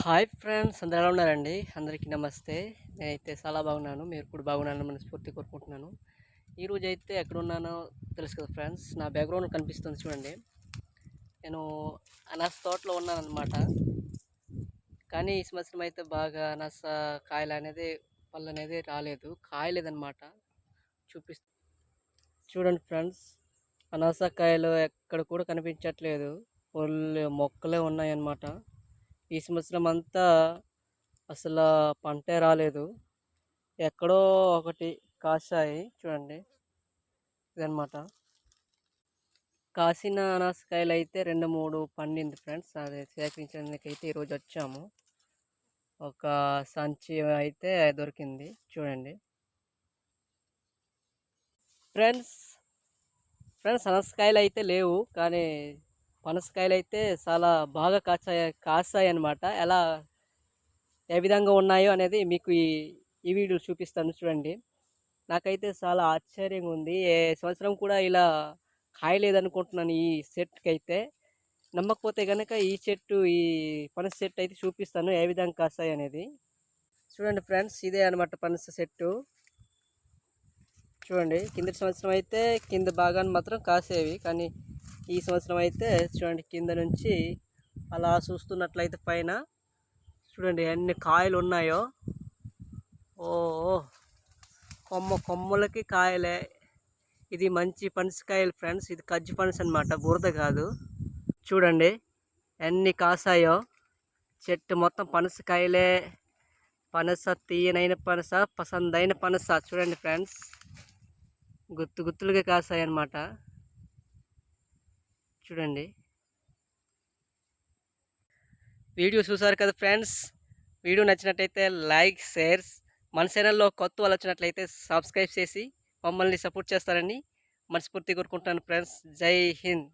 Hi friends అందరు ఎలా ఉన్నారండి? అందరికీ నమస్తే. నేనైతే చాలా బాగున్నాను. మీరు కూడా బాగున్నాను మనస్ఫూర్తి కోరుకుంటున్నాను. ఈరోజు అయితే ఎక్కడున్నానో తెలుసు కదా ఫ్రెండ్స్. నా బ్యాక్గ్రౌండ్ కనిపిస్తుంది చూడండి. నేను అనాస తోటలో ఉన్నానమాట కానీ ఈ సంవత్సరం అయితే బాగా అనాస కాయలు అనేది పళ్ళు అనేది రాలేదు. కాయలేదన్నమాట. చూపిస్తూ చూడండి ఫ్రెండ్స్. అనాస కాయలు ఎక్కడ కూడా కనిపించట్లేదు. ఫుల్ మొక్కలే ఉన్నాయన్నమాట. ఈ సంవత్సరం అంతా అసలు పంటే రాలేదు. ఎక్కడో ఒకటి కాసాయి చూడండి ఇదనమాట కాసిన అనాసకాయలు అయితే రెండు మూడు పండింది ఫ్రెండ్స్. అది సేకరించడానికి అయితే ఈరోజు వచ్చాము. ఒక సంచి అయితే దొరికింది చూడండి. ఫ్రెండ్స్ ఫ్రెండ్స్ అనసకాయలు అయితే లేవు కానీ పనసకాయలు అయితే చాలా బాగా కాచాయి కాస్తాయి అన్నమాట ఎలా ఏ విధంగా ఉన్నాయో అనేది మీకు ఈ ఈ వీడియో చూపిస్తాను చూడండి. నాకైతే చాలా ఆశ్చర్యంగా ఉంది ఏ సంవత్సరం కూడా ఇలా కాయలేదనుకుంటున్నాను ఈ సెట్కి అయితే నమ్మకపోతే కనుక ఈ చెట్టు ఈ పనస చెట్టు అయితే చూపిస్తాను ఏ విధంగా కాస్తాయి అనేది చూడండి ఫ్రెండ్స్ ఇదే అనమాట పనస చెట్టు చూడండి కింద సంవత్సరం అయితే కింద భాగాన్ని మాత్రం కాసేవి కానీ ఈ సంవత్సరం అయితే చూడండి కింద నుంచి అలా చూస్తున్నట్లయితే పైన చూడండి ఎన్ని కాయలు ఉన్నాయో. ఓ కొమ్మ కొమ్మలకి కాయలే. ఇది మంచి పనసకాయలు ఫ్రెండ్స్. ఇది కజ్జి పనస అనమాట బురద కాదు. చూడండి ఎన్ని కాసాయో. చెట్టు మొత్తం పనసకాయలే. పనస తీయనైన పనస పసందైన పనస. చూడండి ఫ్రెండ్స్ గుత్తు గుత్తులుగా కాసాయి అన్నమాట చూడండి. వీడియో చూసారు కదా ఫ్రెండ్స్? వీడియో నచ్చినట్టయితే లైక్ షేర్స్ మన ఛానల్లో కొత్త వాళ్ళు వచ్చినట్లయితే సబ్స్క్రైబ్ చేసి మమ్మల్ని సపోర్ట్ చేస్తారని మనస్ఫూర్తి కోరుకుంటాను ఫ్రెండ్స్. జై హింద్.